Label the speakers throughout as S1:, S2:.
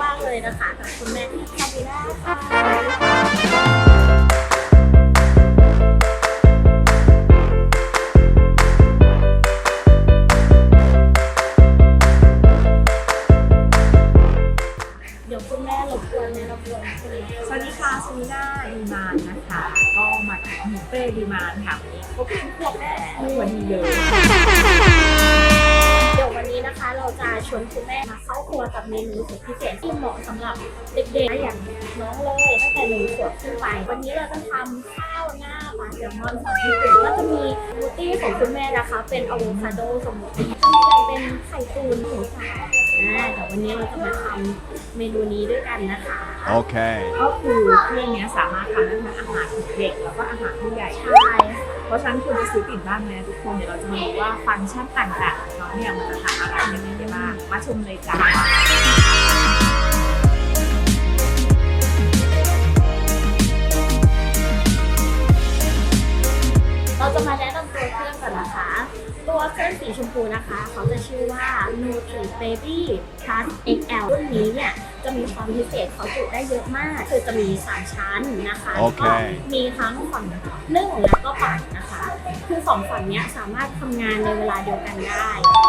S1: ว่ากๆเลยนะคะกับคุณแม่คาบิน่าค่ะเดี๋ยวคุณแม่รบกวนแนะนำตัวคุณแม่
S2: สวัสดีค่ะซูน่าดีมานนะคะ ก็มาจากหมูเป้ดีมานค่ะวันนี้ก็เพิ่งขวบแม่วันนี้เล
S1: ย ววันนี้นะคะ เราจะชวนคุณแม่มาเข้าครัวกับเมนูสุดพิเศษที่เหมาะสำหรับเด็กๆอย่างน้องเลยตั้งแต่หนึ่งขวบขึ้นไป วันนี้เราจะทำข้าวหน้าปลาแซลมอนสองที่เป็นก็จะมีสมูทตี้ของคุณแม่นะคะ เป็นอะโวคาโดสมูทตี้ข้างในเป็นไข่ตูนหมูสับอ่าเดี๋ยววันนี้เราจะมาทำเมนูนี้ด้วยกันนะคะ
S3: Okay.
S2: ก็คือเครื่องเนี้ยสามารถทำได้ทั้งอาหารเด็กแล้วก็อาหารผู้ใหญ่
S1: ใช่ค่ะ
S2: เพราะฉะนั้นคุณจะซื้อติดบ้านนะทุกคนเดี๋ยวเราจะมาดูว่าฟังก์ชันต่างๆของเขาเนี่ยมันจะทำอะไรยังไงได้บ้างมาชมเลยจ้า
S1: เราจะมาแนะนำตัวเครื่องก่อนนะคะ ตัวเครื่องสีชมพูนะคะ เขาจะชื่อว่า Nutri Baby Plus XL รุ่นนี้เนี่ย จะมีความพิเศษเขาจุได้เยอะมาก คือจะมี3ชั้นนะคะ
S3: โอเค
S1: แล้วก็มีทั้งฝั่งนึ่งแล้วก็ปั่นนะคะ คือสองฝั่งเนี้ยสามารถทำงานในเวลาเดียวกันได้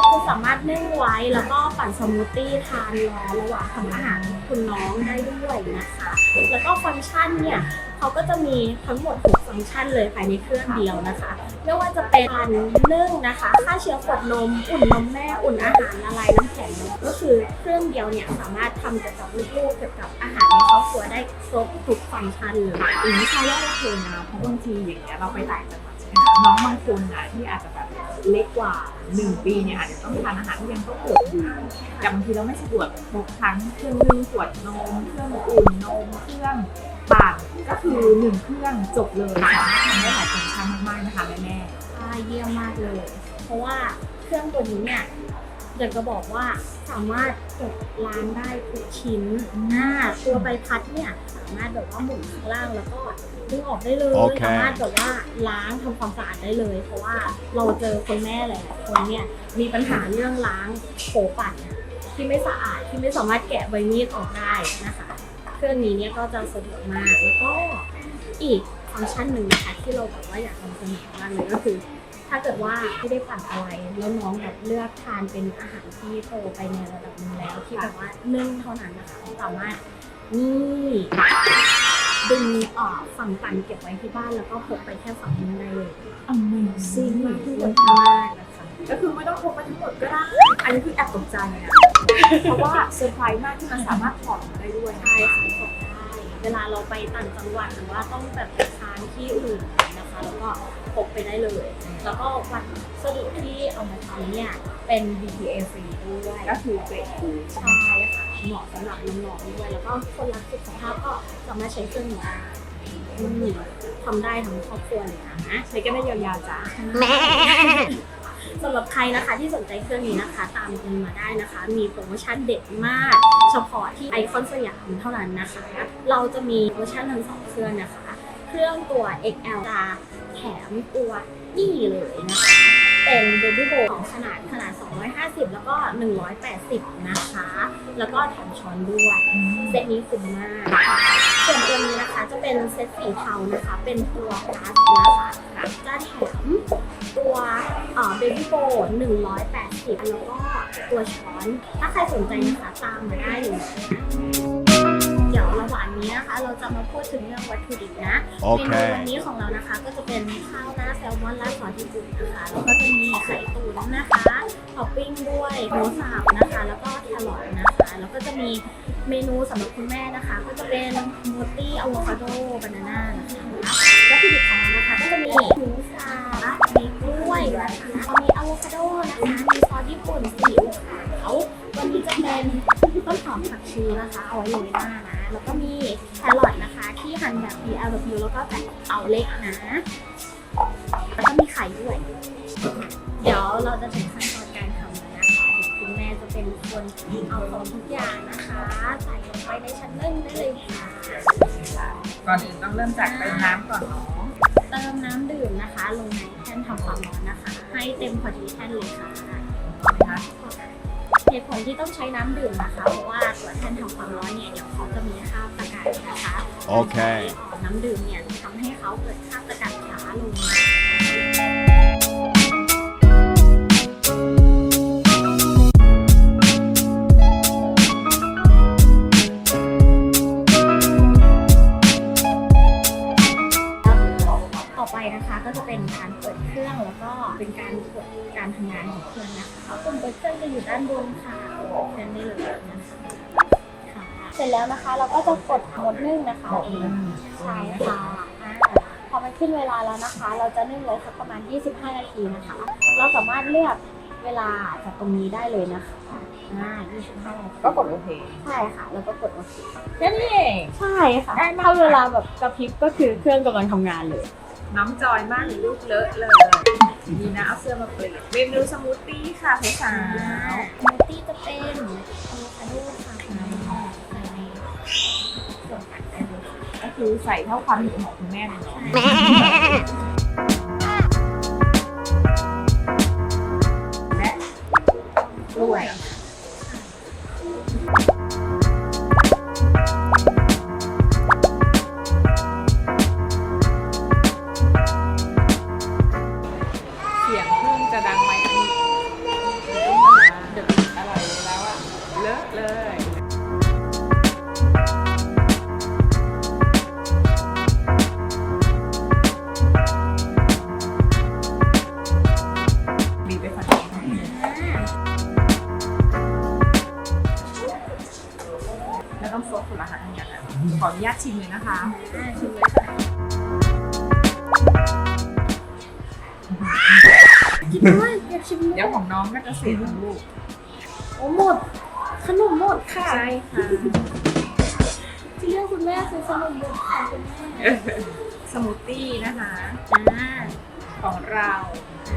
S1: คือสามารถนึ่งไว้แล้วก็ปั่นสมูทตี้ทานรอระหว่างทำอาหารคุณน้องได้ด้วยนะคะ แล้วก็ฟังก์ชันเนี่ยเขาก็จะมีทั้งหมด6ฟังก์ชันเลยภายในเครื่องเดียวนะคะ ไม่ว่าจะเป็นการนึ่งนะคะฆ่าเชื้อขวดนม อุ่นนมแม่ อุ่นอาหารละลายน้ำแข็งก็คือเครื่องเดียวเนี่ยสามารถทำเกี่ยวกับลูกๆเกี่ยวกับอาหารในครอบครัวได้ครบทุกฟังก์ชันเลย
S2: อันนี้ใช่ว่าโอเคนะเพราะบางทีอย่างเงี้ยเราไปต่างจังหวัดใช่ไหมคะน้องบางคนนะที่อาจจะแบบเล็กกว่าหนึ่งปีเนี่ยอาจจะต้องทานอาหารที่ยังต้องเกิดอยู่แต่บางทีเราไม่สะดวกพกทั้งเครื่องนึ่งขวดนมเครื่องอุ่นนมเครื่อง ปั่นก็คือหนึ่งเครื่องจบเลยสามารถทำได้หลายฟังก์ชันมากๆนะคะแม่
S1: ใช่เยี่ยมมากเลย เพราะว่าเครื่องตัวนี้เนี่ยอยากจะบอกว่าสามารถเก็บล้างได้ทุกชิ้นหน้าตัวใบพัดเนี่ยสามารถแบบว่าหมุนข้างล่างแล้วก็ดึงออกได้เลย
S3: โอเค
S1: สามารถแบบว่าล้างทำความสะอาดได้เลย เพราะว่าเราเจอคนแม่หลายๆคนเนี่ยมีปัญหาเรื่องล้างโถปั่นที่ไม่สะอาดที่ไม่สามารถแกะใบมีดออกได้นะคะ เครื่องนี้เนี่ยก็จะสะดวกมาก แล้วก็อีกฟังก์ชันหนึ่งนะคะที่เราแบบว่าอยากนำเสนอมากเลยก็คือ ถ้าเกิดว่าไม่ได้ปั่นอะไร แล้วน้องแบบเลือกทานเป็นอาหารที่โตไปในระดับหนึงแล้ว ที่แบบว่านึ่งเท่านั้นนะคะสามารถนี่ดึงออกฝั่งปั่นเก็บไว้ที่บ้านแล้วก็พกไปแค่ฝั่งนึงได้เลย
S2: ๆ Amazing
S1: มากที่สุดมากนะคะ
S2: ก็คือไม่ต้องพกไปทั้งหมดก็ได้ อันนี้คือแอบตกใจนะ เพราะว่าเซอร์ไพรส์มากที่มันสามารถถอดออกมาได้ด้วย
S1: ใช่ค่ะพกได้เวลาเราไปต่างจังหวัดหรือว่าต้องแบบไปทานที่อื่นนะคะ แล้วก็พกไปได้เลย แล้วก็วัสดุที่เอามาทำเนี่ยเป็น BPA ฟรีด้วย
S2: ก็คือเกรดคู
S1: ใช่ค่ะเหมาะสำหรับน้องๆด้วย แล้วก็คนรักสุขภาพก็สามารถใช้เครื่องนี้ได้อืมทำได้ทั้งครอบครัวเลยนะ
S2: ใช้กันได้ยาวๆจ้า
S1: สำหรับใครนะคะที่สนใจเครื่องนี้นะคะ ตามกันมาได้นะคะ มีโปรโมชั่นเด็ดมาก เฉพาะที่ไอคอนสยามเท่านั้นนะคะ เราจะมีโปรโมชั่นทั้งสองเครื่องนะคะ เครื่องตัว XL จะแถมตัวนี่เลยนะคะเป็นเบบี้โบของขนาดขนาด 250 แล้วก็ 180 นะคะ แล้วก็แถมช้อนด้วย เซตนี้คุ้มมาก ส่วนตัวนี้นะคะจะเป็นเซตสีเทานะคะ เป็นตัวกลาสนะคะ จะแถมตัวเบบี้โบ180แล้วก็ตัวช้อน ถ้าใครสนใจนะคะตามมาได้เลยนะเดี๋ยวระหว่างนี้นะคะ เราจะมาพูดถึงเรื่องวัตถุดิบนะ
S3: โอเค
S1: เมนูวันนี้ของเรานะคะ ก็จะเป็นข้าวหน้าแซลมอนราดซอสญี่ปุ่นนะคะแล้วก็จะมีไข่ตุ๋นนะคะท็อปปิ้งด้วยหมูสับนะคะ แล้วก็แครอทนะคะ แล้วก็จะมีเมนูสำหรับคุณแม่นะคะ ก็จะเป็นสมูทตี้อะโวคาโดบานาน่านะคะ วัตถุดิบของเรานะคะ ก็จะมีหมูสามีกล้วยนะคะมีอะโวคาโดนะคะ มีซอสญี่ปุ่นสีอิ๊วขาววันนี้จะเป็นต้นหอมผักชีนะคะเอาไว้โรยหน้านะ แล้วก็มีแครอทนะคะ ที่หั่นแบบ BLW แล้วก็แบบเอาเล็กนะ แล้วก็มีไข่ด้วย คุณแม่จะเป็นคนเอาของทุกอย่างนะคะใส่ลงไปในชั้นนึ่งได้เลยค่ะ
S2: ก่อนอื่นต้องเริ่มจากเติมน้ำก่อนเนาะ
S1: เติมน้ำดื่มนะคะ ลงในแท่นทำความร้อนนะคะ ให้เต็มพอดีแท่นเลยค่ะ
S2: นะคะ
S1: เหตุผลที่ต้องใช้น้ำดื่มนะคะ เพราะว่าตัวแทนทำความร้อนเนี่ยเดี๋ยวเขาจะมีคราบตะกั่นนะคะ
S3: โอเค
S1: น้ำดื่มเนี่ยทำให้เขาเกิดคราบตะกั่นช้าลง ปุ่มเปิดเครื่องจะอยู่ด้านบนค่ะกดเครื่องได้เลยนะคะค่ะเสร็จแล้วนะคะเราก็จะกดโหมดนึ่งนะคะเองใช่ค่ะอ่าพอมันขึ้นเวลาแล้วนะคะ เราจะนึ่งเลยสักประมาณ 25 นาทีนะคะ เราสามารถเลือกเวลาจากตรงนี้ได้เลยนะคะอ่า25นาที
S2: ก็กดโอเค
S1: ใช่ค่ะ แล้วก็กดโอเค
S2: แค่นี้เอง
S1: ใช่ค่ะถ้าเวลาแบบกระพริบก็คือเครื่องกำลังทำงานเลย
S2: น้ำจอยมากเลยลูกเลอะเลย ดีนะเอาเสื้อมาเปลี่ยนเมนูสมูทตี้ค่ะสาว
S1: สมูทตี้จะเป็นอะโวคาโดค่ะใส่ในส่วนตัดได้เลย
S2: ๆก็คือใส่เท่าความหิวของคุณแม่เลยเนาะและ ดังไหมอันนี้อร่อยแล้วอะเลอะเลยบีบไปฝั่งนี้แล้วต้องซดผลอาหารอย่างนั้นขออนุญาตชิมเลยนะคะ
S1: ชิมเลยค่ะ โอ้ยอยากชิม
S2: เดี๋ยวของน้องก็จะเสร็จแล้วลูก
S1: โอ้หมด ขนมหมดค่ะ
S2: ใช่ค่ะ
S1: ที่เรื่องคุณแม่ซื้อขนมหมดค่ะคุณแม่
S2: สมูทตี้นะคะ
S1: อ่า
S2: ของเรา
S1: อ